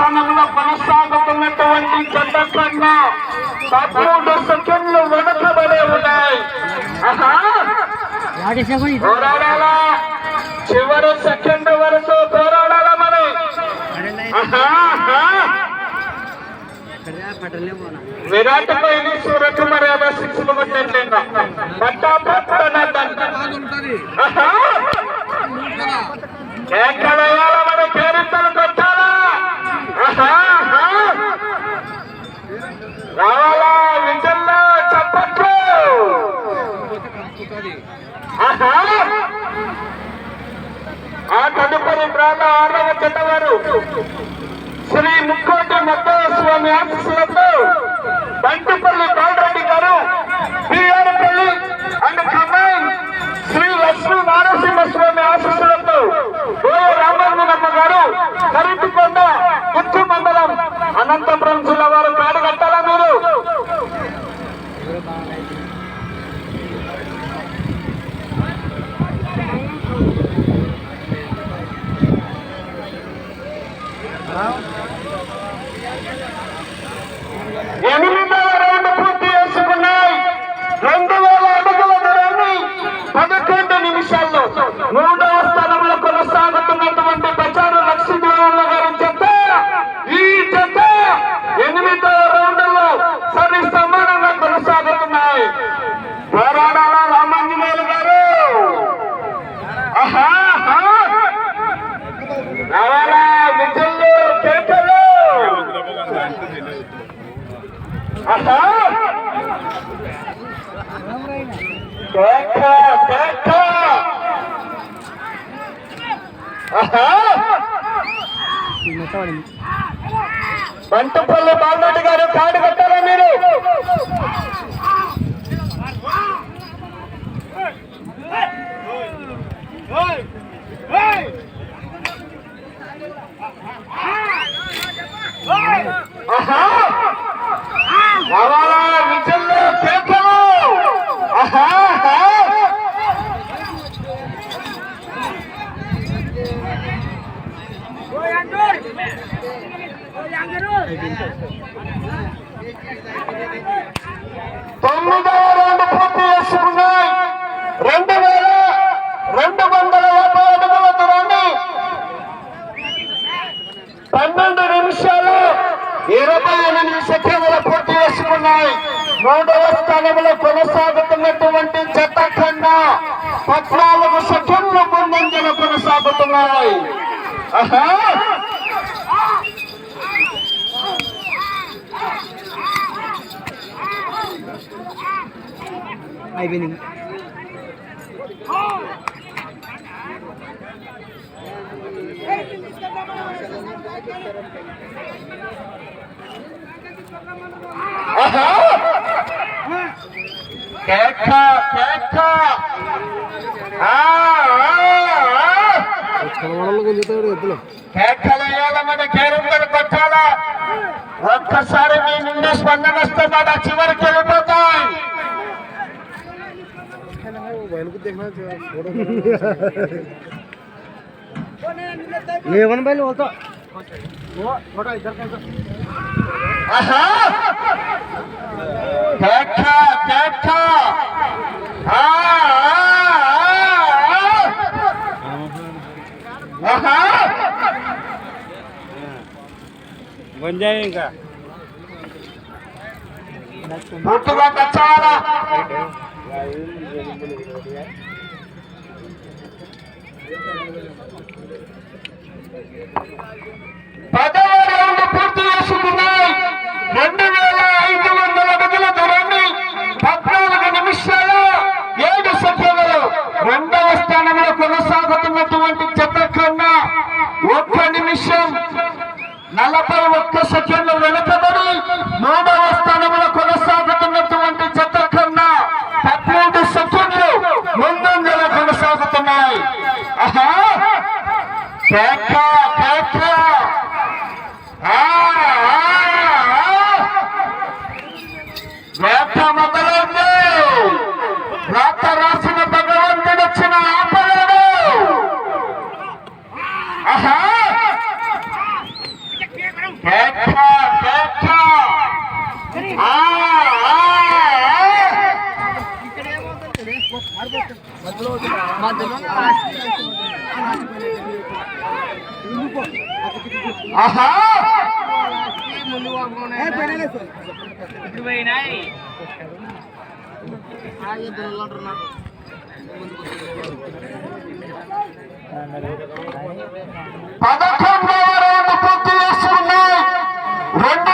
స్థానంలో కొనసాగుతున్నటువంటి జత కన్నా పదమూడు సెకండ్లు వెనుకబడే ఉన్నాయి. పోరాడాలా? చివరి సెకండ్ వరకు పోరాడాలా మరి? విరాట్ కోహ్లీ సూరత్ మర్యాద సిక్స్ కొట్టిందా ఎక్కడ వేయాలా మన కేరింతలు కొట్టాలా ఆహా, రావాలా విజల్లో చెప్పట్లు ఆ తదుపరి ప్రాంత ఆరవ చెట్టవారు శ్రీ ముక్కోటి మద్దవ స్వామి ఆశీస్సులతో బంటిపల్లి బాలరెడ్డి గారు పిఆర్పల్లి అండ్ కమాండ్ శ్రీ లక్ష్మీ నారసింహ స్వామి ఆశీస్సులతో ఓ రామన్నమ్మ గారు కరుటుకొండ కుచ్చు మండలం అనంతపురం జిల్లా వారు కాడు కట్టాలా మీరు ఎనిమిదవ రౌండ్ పూర్తి చేసుకున్నాయి రెండు వేల అడుగుల దూరాన్ని పదకొండు నిమిషాల్లో మూడవ స్థానంలో కొనసాగుతున్నటువంటి ప్రచార లక్ష్మీదేవన్న గారి జత ఈ జత ఎనిమిదవ రౌండ్లో సరి సమానంగా కొనసాగుతున్నాయి పోరాడాల రామాంజనేయులు గారు ఆహా ఆహా. రావాలా విజయలు కేకలు ఆహా కేక కేక ఆహా బంటుపల్లి బాలరెడ్డి గారు కాడు కట్టారా మీరు ఆహా రావాలా విజల్లో కేకలు ఆహా ఆహా. తొమ్మిదవ రౌండ్ పూర్తి చేసుకున్నాయి రెండు వేల రెండు వందల యాభై అడుగుల దూరాన్ని పన్నెండు నిమిషాలు ఇరవై ఎనిమిది సెకండ్ల పూర్తి చేసుకున్నాయి మూడవ స్థానంలో కొనసాగుతున్నటువంటి జత కన్నా పద్నాలుగు సెకండ్లు ముందంజలు కొనసాగుతున్నాయి. అయిపోయింది ఆహా! కేక కేక కేకలేయాలన్నది కేరింతలు కొట్టాలా ఒక్కసారి మీ నుండి స్పందన వస్తే మాట చివరికి వెళ్ళిపోతాయి. లేవని బయలు పోతా ఆహా! గంజాయి ఇంకా పూర్తిగా కచ్చాలా పదవ రౌండ్ పూర్తి చేసుకున్నాయి రెండు Ah, ah, ah. రాసిన భగవంతుడు వచ్చిన ఆపలేడు. మధ్యలో ఆహా! పదకొండవ రౌండ్ పూర్తి చేసుకున్నాయి రెండు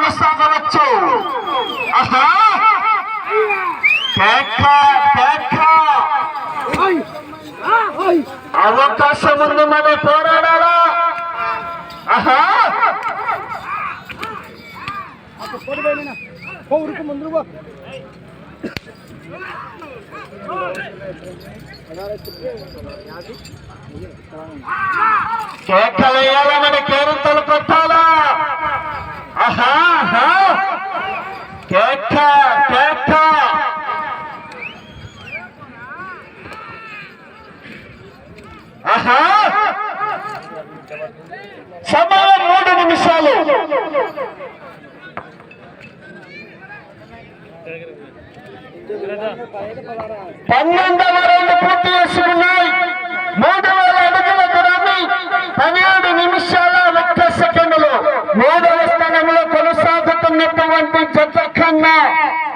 కొనసాగవచ్చు. అవకాశం ఉంది మన పోరాడాలా? పౌరుకు ఊరికి ముందు పో. మన కేరంతలు కొట్టాలా? కేక కేక సమయం మూడు నిమిషాలు. పన్నెండవ రెండు పూర్తి చేసుకున్నాయి మూడు వేల అడుగుల దూరాన్ని పన్నెండు నిమిషాల ఒక్క సెకండ్లు మూడవ స్థానంలో కన్నా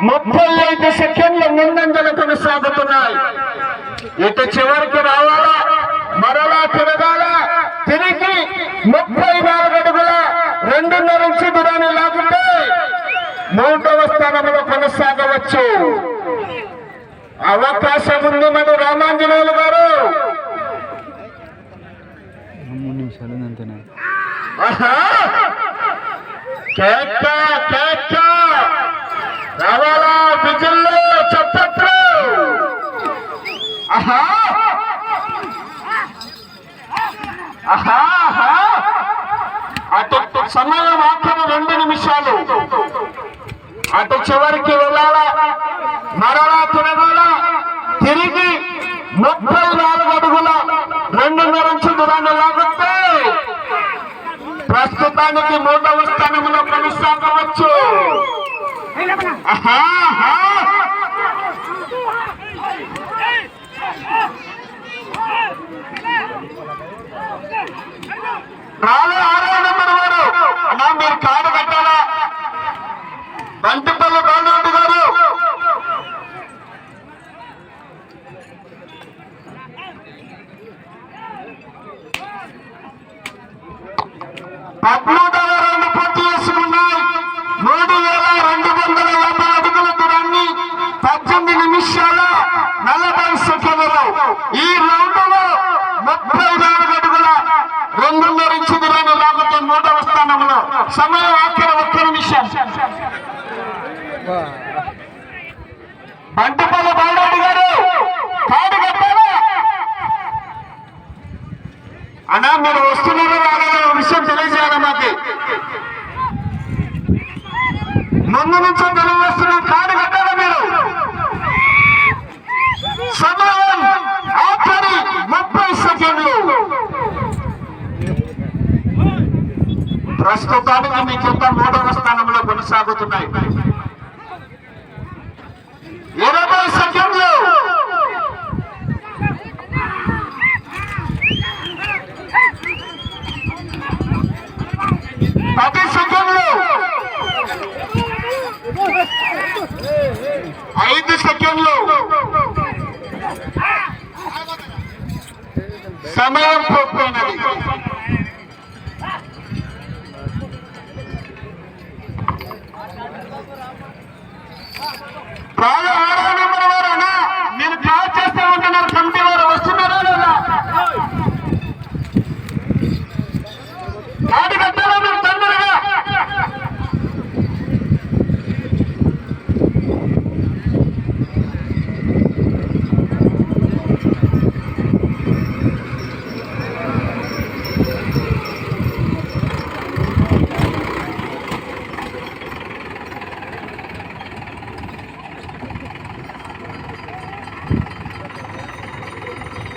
ముప్పై ఐదు సెకండ్ల ముందంజలు కొనసాగుతున్నాయి. ఇటు చివరికి రావాలా? మరలా తిరగాల? తిరిగి ముప్పై నాలుగు అడుగుల రెండున్నర ఇంచు దూరాన్ని లాగితే మూడవ స్థానంలో కొనసాగవచ్చు. అవకాశం ఉంది మన రామాంజనేయులు గారు. మూడు నిమిషాలు అంతేనా? ఆహా! కేక కేక రావాలా? బిజుల్లో చప్పట్లు ఆహా! ఆహా! అటు సమయం ఆఖరి రెండు నిమిషాలు. అటు చివరికి వెళ్ళాలా? మరలా తిరగాల? తిరిగి ముప్పై నాలుగు అడుగుల రెండున్నర ఇంచు దూరాన్ని లాగితే ప్రస్తుతానికి మూడవ స్థానంలో కొనసాగవచ్చు. రాలే ఆరో నెంబర్ వారు. అన్నా మీరు కాడు కట్టాలా? బంటిపల్లి బాలరెడ్డి గారు. పద్మూడవ రౌండ్ పూర్తి చేసుకున్నాయి మూడు వేల రెండు వందల యాభై అడుగుల దూరాన్ని పద్దెనిమిది నిమిషాల నలభై సెకండ్లు ఈ రౌండ్లో ముప్పై నాలుగు అడుగుల రెండున్నర ఇంచు దూరాన్ని లాగుతూ మూడవ స్థానంలో సమయం ఆఖరి ఒక్క నిమిషం బంటిపల్లి బాలరెడ్డి గారు కాడు కట్టాలా అన్నా మీరు వస్తున్నారు రాలేదో విషయం తెలియజేయాలి మాకు ముందు నుంచో తెలియజేస్తున్న కాడు కట్టాలా మీరు సమయం ఆఖరి ముప్పై సెకండ్లు ప్రస్తుతానికి మీ కింద మూడవ స్థానంలో కొనసాగుతున్నాయి. ఇరవై సెకండ్లు. పది సెకండ్ ఐదు సెకండ్లు. సమయం పోతున్నది పదహారు